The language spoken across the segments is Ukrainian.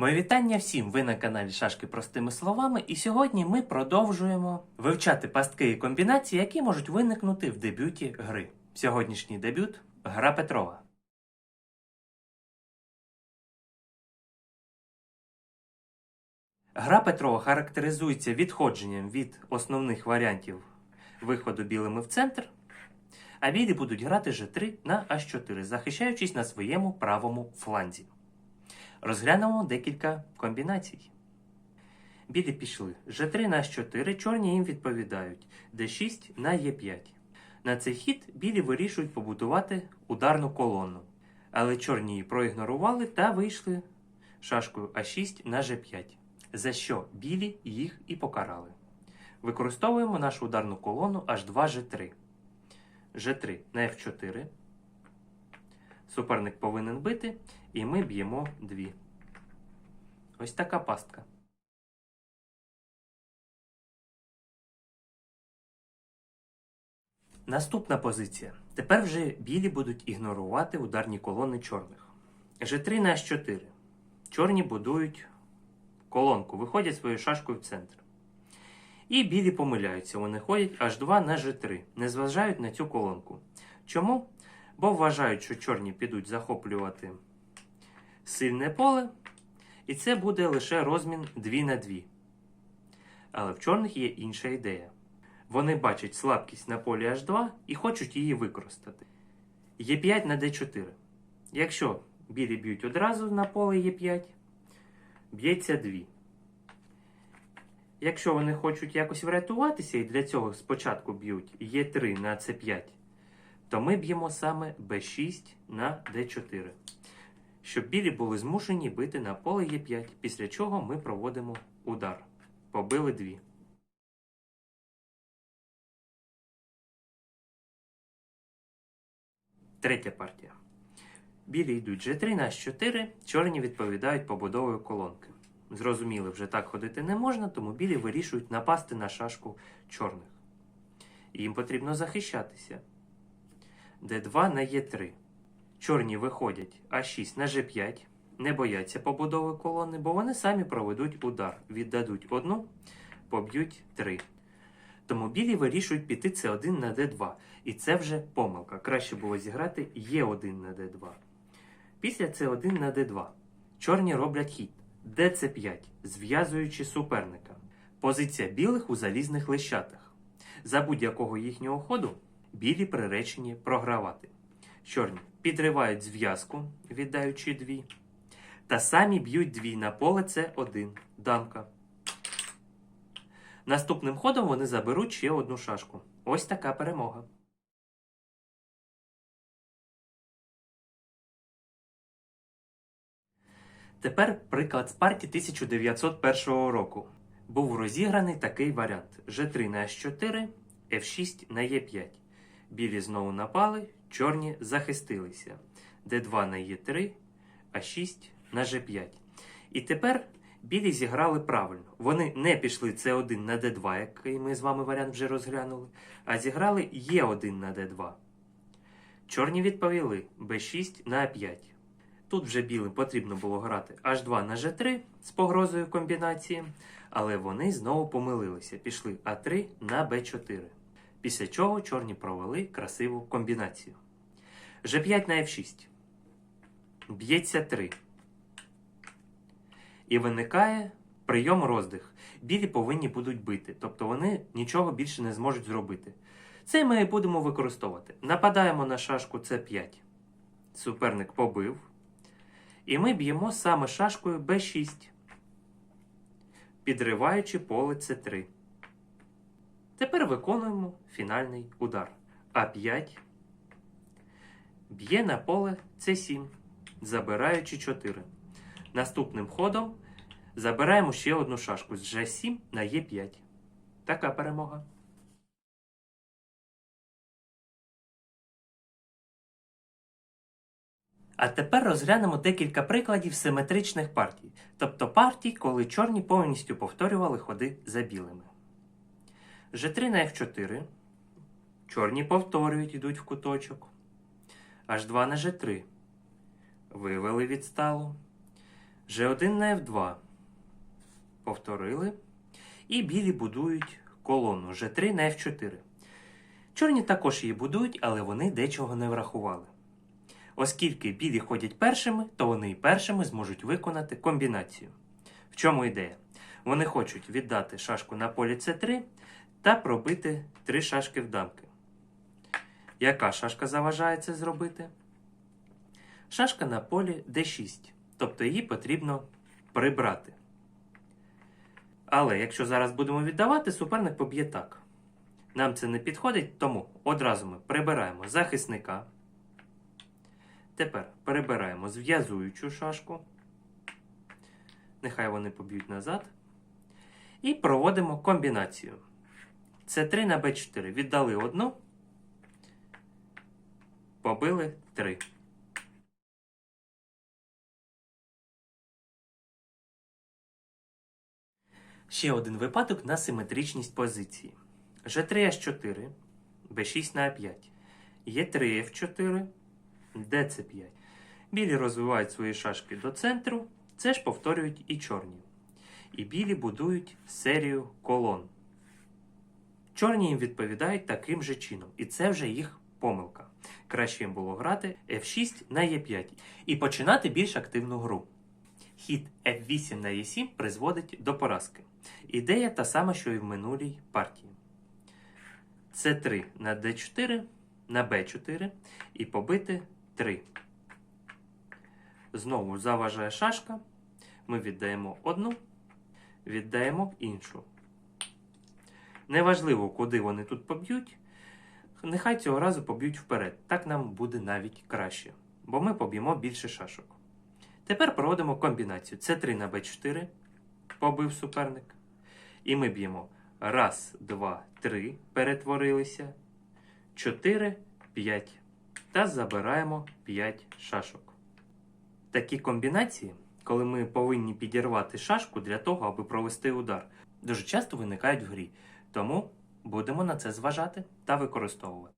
Моє вітання всім! Ви на каналі Шашки простими словами, і сьогодні ми продовжуємо вивчати пастки і комбінації, які можуть виникнути в дебюті гри. Сьогоднішній дебют гра Петрова. Гра Петрова характеризується відходженням від основних варіантів виходу білими в центр, а білі будуть грати G3 на H4, захищаючись на своєму правому фланзі. Розглянемо декілька комбінацій. Білі пішли G3 на H4, чорні їм відповідають D6 на E5. На цей хід білі вирішують побудувати ударну колону, але чорні її проігнорували та вийшли шашкою А6 на G5, за що білі їх і покарали. Використовуємо нашу ударну колону H2 G3. G3 на F4. Суперник повинен бити, і ми б'ємо дві. Ось така пастка. Наступна позиція. Тепер вже білі будуть ігнорувати ударні колони чорних. G3 на H4. Чорні будують колонку, виходять своєю шашкою в центр. І білі помиляються, вони ходять H2 на G3, не зважають на цю колонку. Чому? Бо вважають, що чорні підуть захоплювати сильне поле, і це буде лише розмін 2 на 2. Але в чорних є інша ідея. Вони бачать слабкість на полі H2 і хочуть її використати. Е5 на D4. Якщо білі б'ють одразу на поле Е5, б'ється 2. Якщо вони хочуть якось врятуватися і для цього спочатку б'ють Е3 на С5, то ми б'ємо саме Б6 на Д4, щоб білі були змушені бити на поле Е5, після чого ми проводимо удар. Побили дві. Третя партія. Білі йдуть G3 на H4, чорні відповідають побудовою колонки. Зрозуміли, вже так ходити не можна, тому білі вирішують напасти на шашку чорних. Їм потрібно захищатися. D2 на Е3. Чорні виходять А6 на G5, не бояться побудови колони, бо вони самі проведуть удар, віддадуть одну, поб'ють три. Тому білі вирішують піти С1 на Д2. І це вже помилка. Краще було зіграти Е1 на Д2. Після С1 на Д2. Чорні роблять хід ДЦ5, зв'язуючи суперника. Позиція білих у залізних лещатах. За будь-якого їхнього ходу білі приречені програвати. Чорні підривають зв'язку, віддаючи дві. Та самі б'ють дві на поле С1. Дамка. Наступним ходом вони заберуть ще одну шашку. Ось така перемога. Тепер приклад з партії 1901 року. Був розіграний такий варіант: G3 на H4, F6 на E5. Білі знову напали, чорні захистилися. D2 на E3, А6 на G5. І тепер білі зіграли правильно. Вони не пішли С1 на Д2, який ми з вами варіант вже розглянули, а зіграли Е1 на Д2. Чорні відповіли Б6 на А5. Тут вже білим потрібно було грати H2 на G3 з погрозою комбінації, але вони знову помилилися. Пішли А3 на Б4. Після чого чорні провели красиву комбінацію. G5 на F6. Б'ється 3. І виникає прийом роздих. Білі повинні будуть бити, тобто вони нічого більше не зможуть зробити. Це ми і будемо використовувати. Нападаємо на шашку С5. Суперник побив. І ми б'ємо саме шашкою b6, підриваючи поле С3. Тепер виконуємо фінальний удар. А5 б'є на поле С7, забираючи 4. Наступним ходом забираємо ще одну шашку з G7 на Е5. Така перемога. А тепер розглянемо декілька прикладів симетричних партій, тобто партій, коли чорні повністю повторювали ходи за білими. G3 на F4. Чорні повторюють, йдуть в куточок. H2 на G3. Вивели відстало. G1 на F2. Повторили. І білі будують колону G3 на F4. Чорні також її будують, але вони дечого не врахували. Оскільки білі ходять першими, то вони і першими зможуть виконати комбінацію. В чому ідея? Вони хочуть віддати шашку на полі С3 та пробити три шашки в дамки. Яка шашка заважає це зробити? Шашка на полі d6, тобто її потрібно прибрати. Але якщо зараз будемо віддавати, суперник поб'є так. Нам це не підходить, тому одразу ми прибираємо захисника. Тепер перебираємо зв'язуючу шашку. Нехай вони поб'ють назад. І проводимо комбінацію. С3 на Б4. Віддали одну. Побили 3. Ще один випадок на симетричність позиції. G3 H4, B6 на А5. Е3 F4, DC5. Білі розвивають свої шашки до центру, це ж повторюють і чорні. І білі будують серію колон. Чорні їм відповідають таким же чином, і це вже їх помилка. Краще їм було грати F6 на Е5 і починати більш активну гру. Хід F8 на E7 призводить до поразки. Ідея та сама, що і в минулій партії. С3 на D4, на B4 і побити 3. Знову заважає шашка. Ми віддаємо одну, віддаємо іншу. Неважливо, куди вони тут поб'ють. Нехай цього разу поб'ють вперед. Так нам буде навіть краще. Бо ми поб'ємо більше шашок. Тепер проводимо комбінацію. С3 на Б4. Побив суперник. І ми б'ємо. Раз, два, три. Перетворилися. 4, 5. Та забираємо 5 шашок. Такі комбінації, коли ми повинні підірвати шашку для того, аби провести удар, дуже часто виникають в грі. Тому будемо на це зважати та використовувати.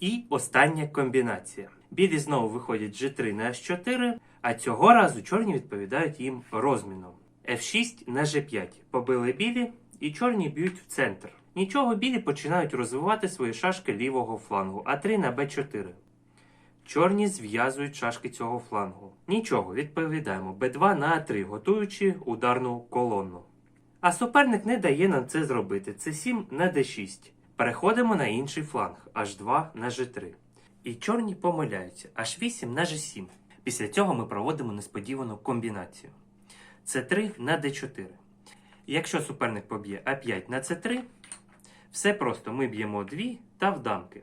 І остання комбінація. Білі знову виходять G3 на H4, а цього разу чорні відповідають їм розміном. F6 на G5. Побили білі, і чорні б'ють в центр. Нічого білі починають розвивати свої шашки лівого флангу, А3 на Б4. Чорні зв'язують шашки цього флангу. Нічого, відповідаємо Б2 на А3, готуючи ударну колону. А суперник не дає нам це зробити. С7 на Д6. Переходимо на інший фланг H2 на G3. І чорні помиляються H8 на G7. Після цього ми проводимо несподівану комбінацію. С3 на D4. Якщо суперник поб'є А5 на С3, все просто ми б'ємо 2 та в дамки.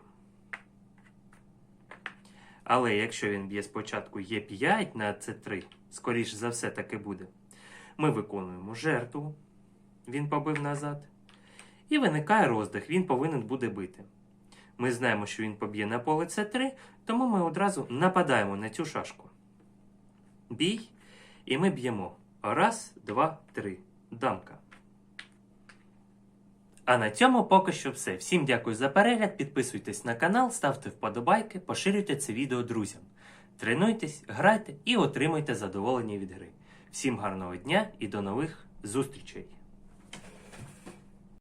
Але якщо він б'є спочатку Е5 на С3, скоріш за все таки буде, ми виконуємо жертву, він побив назад. І виникає роздих, він повинен буде бити. Ми знаємо, що він поб'є на поле С3, тому ми одразу нападаємо на цю шашку. Бій, і ми б'ємо. Раз, два, три. Дамка. А на цьому поки що все. Всім дякую за перегляд. Підписуйтесь на канал, ставте вподобайки, поширюйте це відео друзям. Тренуйтесь, грайте і отримуйте задоволення від гри. Всім гарного дня і до нових зустрічей!